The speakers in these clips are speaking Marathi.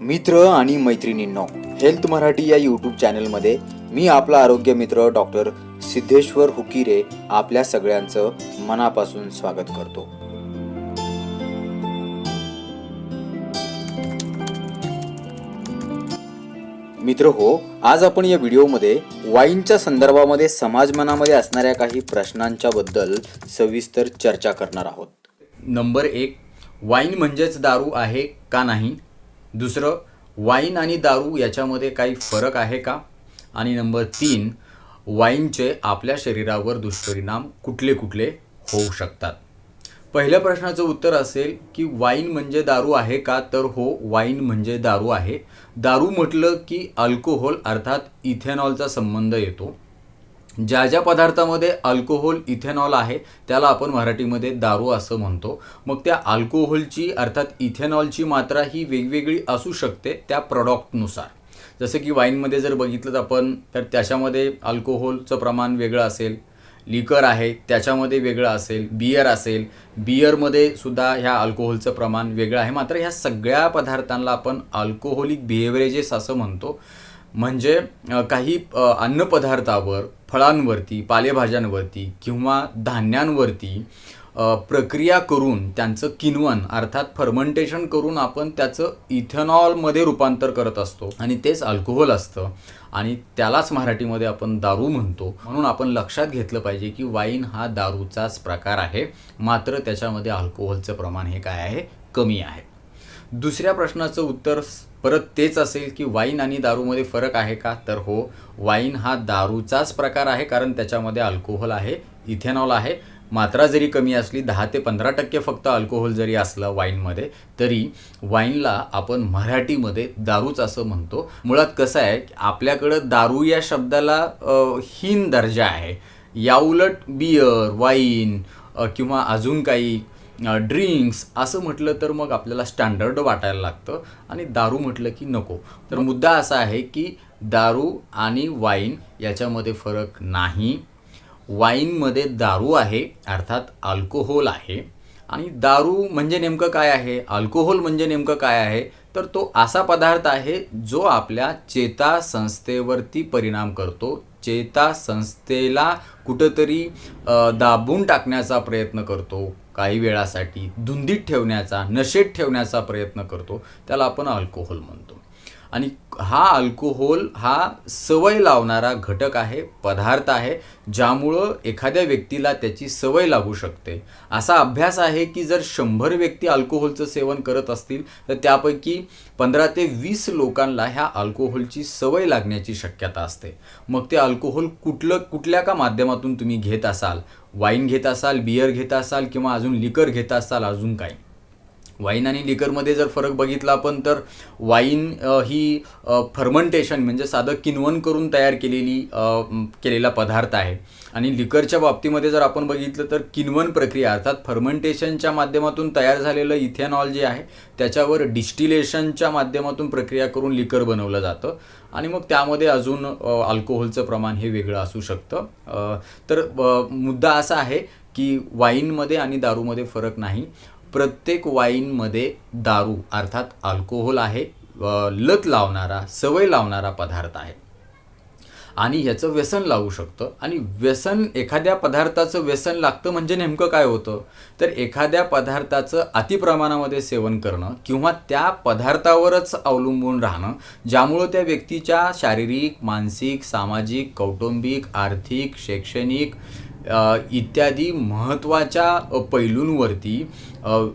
मित्र आणि मैत्रिणींनो हेल्थ मराठी या यूट्यूब चॅनलमध्ये मी आपला आरोग्य मित्र डॉक्टर सिद्धेश्वर हुकिरे आपल्या सगळ्यांचं मनापासून स्वागत करतो. मित्र हो आज आपण या व्हिडिओमध्ये वाईनच्या संदर्भामध्ये समाज मनामध्ये असणाऱ्या काही प्रश्नांच्या बद्दल सविस्तर चर्चा करणार आहोत. नंबर एक वाईन म्हणजेच दारू आहे का नाही? दुसरं वाईन आणि दारू याच्यामध्ये काही फरक आहे का? आणि नंबर तीन वाईनचे आपल्या शरीरावर दुष्परिणाम कुठले कुठले होऊ शकतात? पहिल्या प्रश्नाचं उत्तर असेल की वाईन म्हणजे दारू आहे का? तर हो वाईन म्हणजे दारू आहे. दारू म्हटलं की अल्कोहोल अर्थात इथेनॉलचा संबंध येतो. ज्या ज्या पदार्थामध्ये अल्कोहोल इथेनॉल आहे त्याला आपण मराठीमध्ये दारू असं म्हणतो. मग त्या अल्कोहोलची अर्थात इथेनॉलची मात्रा ही वेगवेगळी असू शकते त्या प्रॉडक्टनुसार. जसं की वाईनमध्ये जर बघितलं आपण तर त्याच्यामध्ये अल्कोहोलचं प्रमाण वेगळं असेल लिकर आहे त्याच्यामध्ये वेगळं असेल बियर असेल बियरमध्ये सुद्धा ह्या अल्कोहोलचं प्रमाण वेगळं आहे. मात्र ह्या सगळ्या पदार्थांना आपण अल्कोहोलिक बिहेवरेजेस असं म्हणतो. म्हणजे काही अन्नपदार्थावर फळांवरती पालेभाज्यांवरती किंवा धान्यांवरती प्रक्रिया करून त्यांचं किनवन अर्थात फर्मंटेशन करून आपण त्याचं इथेनॉलमध्ये रूपांतर करत असतो आणि तेच अल्कोहोल असतं आणि त्यालाच मराठीमध्ये आपण दारू म्हणतो. म्हणून आपण लक्षात घेतलं पाहिजे की वाईन हा दारूचाच प्रकार आहे. मात्र त्याच्यामध्ये अल्कोहोलचं प्रमाण हे काय आहे? कमी आहे. दुसऱ्या प्रश्नाचं उत्तर परत तेच असेल की वाईन आणि दारूमध्ये फरक आहे का? तर हो वाईन हा दारूचाच प्रकार आहे कारण त्याच्यामध्ये अल्कोहोल आहे इथेनॉल आहे. मात्रा जरी कमी असली दहा ते पंधरा टक्के फक्त अल्कोहोल जरी असलं वाईनमध्ये तरी वाईनला आपण मराठीमध्ये दारूच असं म्हणतो. मुळात कसं आहे की आपल्याकडं दारू या शब्दाला हीन दर्जा आहे. याउलट बियर वाईन किंवा अजून काही ड्रिंक्स असं म्हटलं तर मग आपल्याला स्टँडर्ड वाटायला लागतं आणि दारू म्हटलं की नको. तर मुद्दा असा आहे की दारू आणि वाईन याच्यामध्ये फरक नाही. वाईनमध्ये दारू आहे अर्थात अल्कोहोल आहे. आणि दारू म्हणजे नेमकं काय आहे? अल्कोहोल म्हणजे नेमकं काय आहे? तर तो असा पदार्थ आहे जो आपल्या चेता संस्थेवरती परिणाम करतो. चेता संस्थेला कुठंतरी दाबून टाकण्याचा प्रयत्न करतो. काही वेळासाठी धुंदीत ठेवण्याचा नशेत ठेवण्याचा प्रयत्न करतो त्याला आपण अल्कोहोल म्हणतो. आणि हा अल्कोहोल हा सवय लावणारा घटक आहे पदार्थ आहे ज्यामुळं एखाद्या व्यक्तीला त्याची सवय लागू शकते. असा अभ्यास आहे की जर शंभर व्यक्ती अल्कोहोलचं सेवन करत असतील तर त्यापैकी पंधरा ते वीस लोकांना ह्या अल्कोहोलची सवय लागण्याची शक्यता असते. मग ते अल्कोहोल कुठलं कुठल्या का माध्यमातून तुम्ही घेत असाल? वाईन घेत असाल बियर घेत असाल किंवा अजून लिकर घेत असाल अजून काय वाईन आणि लिकरमध्ये जर फरक बघितला आपण तर वाईन ही फर्मंटेशन म्हणजे साधं किनवण करून तयार केलेली केलेला पदार्थ आहे. आणि लिकरच्या बाबतीमध्ये जर आपण बघितलं तर किनवन प्रक्रिया अर्थात फर्मेंटेशनच्या माध्यमातून तयार झालेलं इथेनॉल जे आहे त्याच्यावर डिस्टिलेशनच्या माध्यमातून प्रक्रिया करून लिकर बनवलं जातं. आणि मग त्यामध्ये अजून अल्कोहोलचं प्रमाण हे वेगळं असू शकतं. तर मुद्दा असा आहे की वाईनमध्ये आणि दारूमध्ये फरक नाही. प्रत्येक वाईनमध्ये दारू अर्थात अल्कोहोल आहे लत लावणारा सवय लावणारा पदार्थ आहे. आणि ह्याचं व्यसन लागू शकतं. आणि व्यसन एखाद्या पदार्थाचं व्यसन लागतं म्हणजे नेमकं काय होतं? तर एखाद्या पदार्थाचं अतिप्रमाणामध्ये सेवन करणं किंवा त्या पदार्थावरच अवलंबून राहणं ज्यामुळं त्या व्यक्तीच्या शारीरिक मानसिक सामाजिक कौटुंबिक आर्थिक शैक्षणिक इत्यादी महत्त्वाच्या पैलूंवरती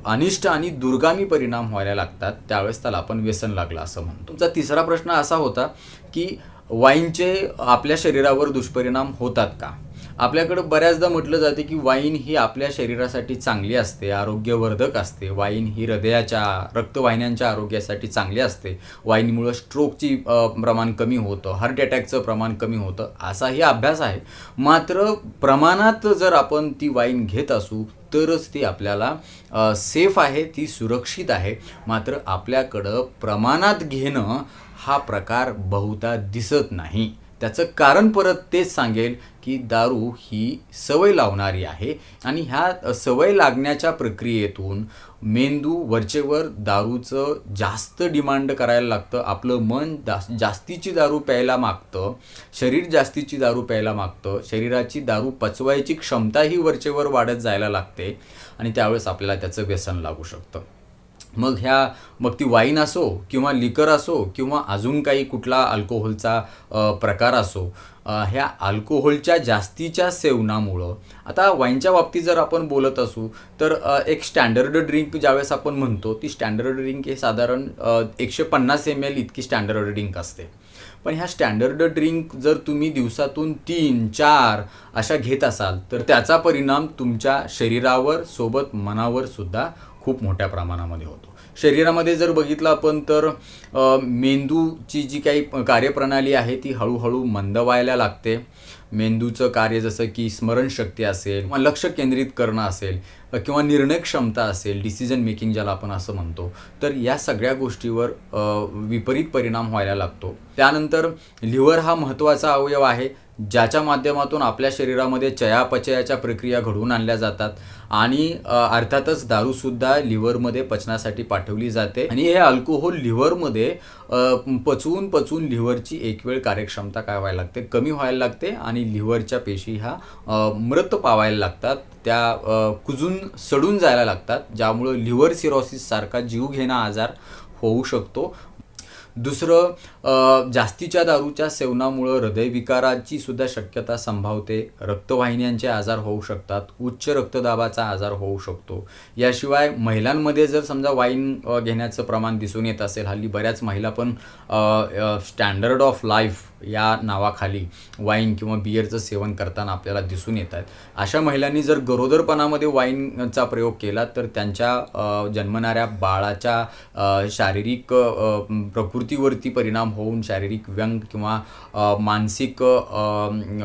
अनिष्ट आणि दुर्गामी परिणाम व्हायला लागतात. त्यावेळेस त्याला आपण व्यसन लागलं असं म्हणतो. तुमचा तिसरा प्रश्न असा होता की वाईनचे आपल्या शरीरावर दुष्परिणाम होतात का? आपल्याकडं बऱ्याचदा म्हटलं जाते की वाईन ही आपल्या शरीरासाठी चांगली असते आरोग्यवर्धक असते. वाईन ही हृदयाच्या रक्तवाहिन्यांच्या आरोग्यासाठी चांगली असते. वाईनमुळं स्ट्रोकची प्रमाण कमी होतं हार्ट अटॅकचं प्रमाण कमी होतं असाही अभ्यास आहे. मात्र प्रमाणात जर आपण ती वाईन घेत असू तरच ती आपल्याला सेफ आहे ती सुरक्षित आहे. मात्र आपल्याकडं प्रमाणात घेणं हा प्रकार बहुधा दिसत नाही. त्याचं कारण परत तेच सांगेल की दारू ही सवय लावणारी आहे आणि ह्या सवय लागण्याच्या प्रक्रियेतून मेंदू वरचेवर दारूचं जास्त डिमांड करायला लागतं. आपलं मन जास जास्तीची दारू प्यायला मागतं शरीर जास्तीची दारू प्यायला मागतं शरीराची दारू पचवायची क्षमताही वरचेवर वाढत जायला लागते आणि त्यावेळेस आपल्याला त्याचं व्यसन लागू शकतं. मग ह्या मग ती वाईन असो किंवा लिकर असो किंवा अजून काही कुठला अल्कोहोलचा प्रकार असो ह्या अल्कोहोलच्या जास्तीच्या सेवनामुळं आता वाईनच्या बाबतीत जर आपण बोलत असू तर एक स्टँडर्ड ड्रिंक ज्यावेळेस आपण म्हणतो ती स्टँडर्ड ड्रिंक हे साधारण एकशे पन्नास एम एल इतकी स्टँडर्ड ड्रिंक असते. पण ह्या स्टँडर्ड ड्रिंक जर तुम्ही दिवसातून तीन चार अशा घेत असाल तर त्याचा परिणाम तुमच्या शरीरावर सोबत मनावर सुद्धा खूप मोठ्या प्रमाणामध्ये होतो. शरीरामध्ये जर बघितलं आपण तर मेंदूची जी काही कार्यप्रणाली आहे ती हळूहळू मंद व्हायला लागते. मेंदूचं कार्य जसं की स्मरणशक्ती असेल किंवा लक्ष केंद्रित करणं असेल किंवा निर्णय क्षमता असेल डिसिजन मेकिंग ज्याला आपण असं म्हणतो तर या सगळ्या गोष्टीवर विपरीत परिणाम व्हायला लागतो. त्यानंतर लिव्हर हा महत्त्वाचा अवयव आहे. ज्याच्या माध्यमातून आपल्या शरीरामध्ये चयापचयाच्या प्रक्रिया घडवून आणल्या जातात आणि अर्थातच दारूसुद्धा लिव्हरमध्ये पचनासाठी पाठवली जाते. आणि हे अल्कोहोल लिव्हरमध्ये पचवून पचवून लिव्हरची एक वेळ कार्यक्षमता काय व्हायला लागते? कमी व्हायला लागते आणि लिव्हरच्या पेशी ह्या मृत पावायला लागतात. त्या कुजून सडून जायला लागतात ज्यामुळं लिव्हर सिरॉसिससारखा जीवघेणा आजार होऊ शकतो. दुसरं जास्तीच्या दारूच्या सेवनामुळं हृदयविकाराची सुद्धा शक्यता संभावते. रक्तवाहिन्यांचे आजार होऊ शकतात. उच्च रक्तदाबाचा आजार होऊ शकतो. याशिवाय महिलांमध्ये जर समजा वाईन घेण्याचं प्रमाण दिसून येत असेल हल्ली बऱ्याच महिला पण स्टँडर्ड ऑफ लाईफ या नावाखाली वाईन किंवा बियरचं सेवन करताना आपल्याला दिसून येत आहेत. अशा महिलांनी जर गरोदरपणामध्ये वाईनचा प्रयोग केला तर त्यांच्या जन्मणाऱ्या बाळाच्या शारीरिक प्रकृतीवरती परिणाम होऊन शारीरिक व्यंग किंवा मानसिक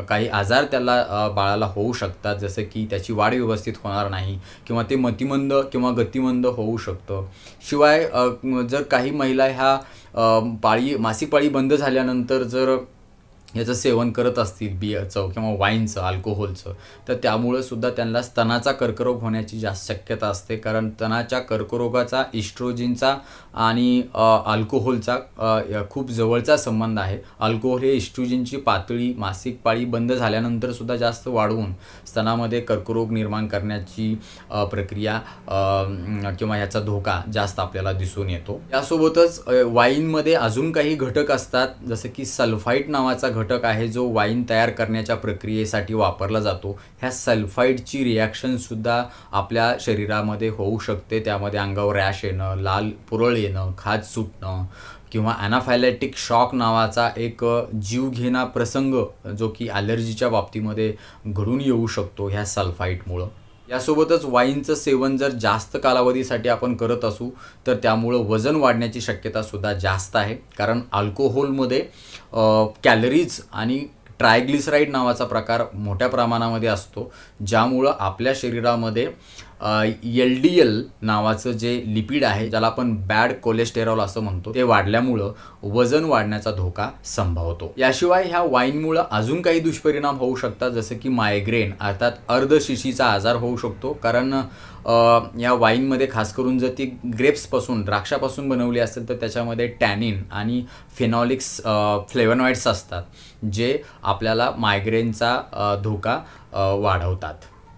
काही आजार त्याला बाळाला होऊ शकतात जसं की त्याची वाढ व्यवस्थित होणार नाही किंवा ते मतिमंद किंवा गतिमंद होऊ शकतं. शिवाय जर काही महिला ह्या पाळी मासिक पाळी बंद झाल्यानंतर जर याचं सेवन करत असतील बियरचं किंवा वाईनचं अल्कोहोलचं तर त्यामुळं सुद्धा त्यांना स्तनाचा कर्करोग होण्याची जास्त शक्यता असते. कारण स्तनाच्या कर्करोगाचा इस्ट्रोजिनचा आणि अल्कोहोलचा खूप जवळचा संबंध आहे. अल्कोहोल हे इस्ट्रोजिनची पातळी मासिक पाळी बंद झाल्यानंतर सुद्धा जास्त वाढवून स्तनामध्ये कर्करोग निर्माण करण्याची प्रक्रिया किंवा याचा धोका जास्त आपल्याला दिसून येतो. यासोबतच वाईनमध्ये अजून काही घटक असतात. जसं की सल्फाईट नावाचा घटक घटक आहे जो वाईन तयार करण्याच्या प्रक्रियेसाठी वापरला जातो. ह्या सल्फाईडची रिॲक्शनसुद्धा आपल्या शरीरामध्ये होऊ शकते. त्यामध्ये अंगावर रॅश येणं लाल पुरळ येणं खाज सुटणं किंवा ॲनाफायलॅटिक शॉक नावाचा एक जीवघेणा प्रसंग जो की ॲलर्जीच्या बाबतीमध्ये घडून येऊ शकतो ह्या सल्फाईटमुळं यासोबतच वाईनचं सेवन जर जास्त कालावधीसाठी आपण करत असू तर त्यामुळं वजन वाढण्याची शक्यतासुद्धा जास्त आहे. कारण अल्कोहोलमध्ये कॅलरीज आणि ट्रायग्लिसराईड नावाचा प्रकार मोठ्या प्रमाणामध्ये असतो ज्यामुळं आपल्या शरीरामध्ये एल डी एल नावाचं जे लिपिड आहे ज्याला आपण बॅड कोलेस्टेरॉल असं म्हणतो ते वाढल्यामुळं वजन वाढण्याचा धोका संभवतो. याशिवाय ह्या वाईनमुळं अजून काही दुष्परिणाम होऊ शकतात जसं की मायग्रेन अर्थात अर्धशिशीचा आजार होऊ शकतो. कारण या वाईनमध्ये खास करून जर ती ग्रेप्सपासून द्राक्षापासून बनवली असेल तर त्याच्यामध्ये टॅनिन आणि फिनॉलिक्स फ्लेवनॉइड्स असतात जे आपल्याला मायग्रेनचा धोका वाढवतात.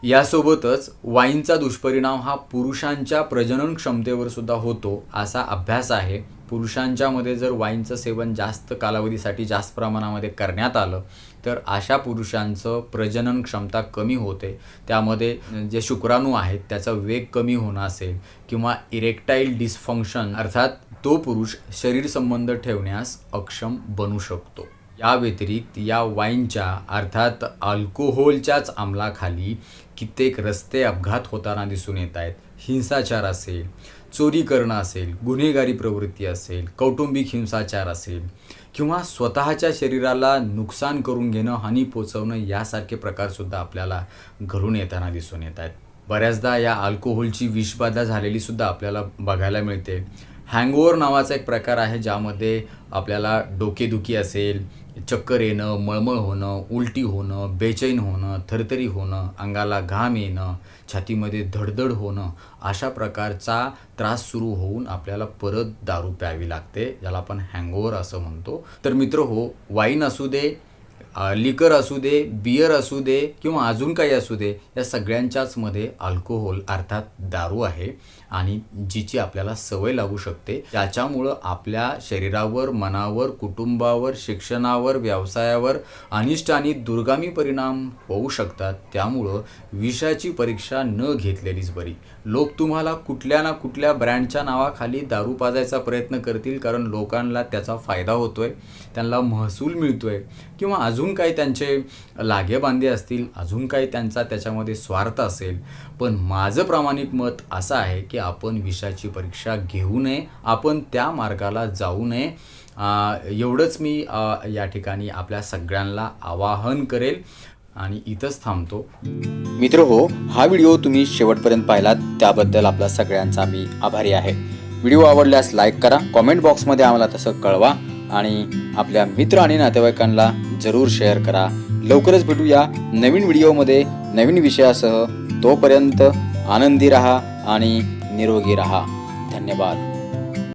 यासोबतच वाईनचा दुष्परिणाम हा पुरुषांच्या प्रजनन क्षमतेवर सुद्धा होतो असा अभ्यास आहे. पुरुषांच्यामध्ये जर वाईनचं सेवन जास्त कालावधीसाठी जास्त प्रमाणामध्ये करण्यात आलं तर अशा पुरुषांचं प्रजनन क्षमता कमी होते. त्यामध्ये जे शुक्राणू आहेत त्याचा वेग कमी होणं असेल किंवा इरेक्टाईल डिस्फंक्शन अर्थात तो पुरुष शरीर संबंध ठेवण्यास अक्षम बनू शकतो. या व्यतिरिक्त या वाईनच्या अर्थात अल्कोहोलच्याच अंमलाखाली कित्येक रस्ते अपघात होताना दिसून येत आहेत. हिंसाचार असेल चोरी करणं असेल गुन्हेगारी प्रवृत्ती असेल कौटुंबिक हिंसाचार असेल किंवा स्वतःच्या शरीराला नुकसान करून घेणं हानी पोचवणं यासारखे प्रकारसुद्धा आपल्याला घडून येताना दिसून येत आहेत. बऱ्याचदा या अल्कोहोलची विषबाधा झालेली सुद्धा आपल्याला बघायला मिळते. हँगओव्हर नावाचा एक प्रकार आहे ज्यामध्ये आपल्याला डोकेदुखी असेल चक्कर येणं मळमळ होणं उलटी होणं बेचैन होणं थरथरी होणं अंगाला घाम येणं छातीमध्ये धडधड होणं अशा प्रकारचा त्रास सुरू होऊन आपल्याला परत दारू प्यावी लागते ज्याला आपण हँगओव्हर असं म्हणतो. तर मित्र हो वाईन असू दे लिकर असू दे बियर असू दे किंवा अजून काही असू दे या सगळ्यांच्याच मध्ये अल्कोहोल अर्थात दारू आहे आणि जिची आपल्याला सवय लागू शकते. त्याच्यामुळं आपल्या शरीरावर मनावर कुटुंबावर शिक्षणावर व्यवसायावर अनिष्ट आणि दुर्गामी परिणाम होऊ शकतात. त्यामुळं विषयाची परीक्षा न घेतलेलीच बरी. लोक तुम्हाला कुठल्या ना कुठल्या ब्रँडच्या नावाखाली दारू पाजायचा प्रयत्न करतील कारण लोकांना त्याचा फायदा होतो आहे त्यांना महसूल मिळतो आहे किंवा अजून काही त्यांचे लागेबांधे असतील अजून काही त्यांचा त्याच्यामध्ये स्वार्थ असेल. पण माझं प्रामाणिक मत असं आहे की आपण विषयाची परीक्षा घेऊ नये आपण त्या मार्गाला जाऊ नये. एवढंच मी या ठिकाणी आपल्या सगळ्यांना आवाहन करेल. आणि इथंच थांबतो. मित्र हो हा व्हिडिओ तुम्ही शेवटपर्यंत पाहिलात त्याबद्दल आपला सगळ्यांचा मी आभारी आहे. व्हिडिओ आवडल्यास लाईक करा कॉमेंट बॉक्समध्ये आम्हाला तसं कळवा आणि आपल्या मित्र आणि नातेवाईकांना जरूर शेअर करा. लवकरच भेटूया नवीन व्हिडिओमध्ये नवीन विषयासह. तोपर्यंत आनंदी रहा आणि निरोगी रहा. धन्यवाद.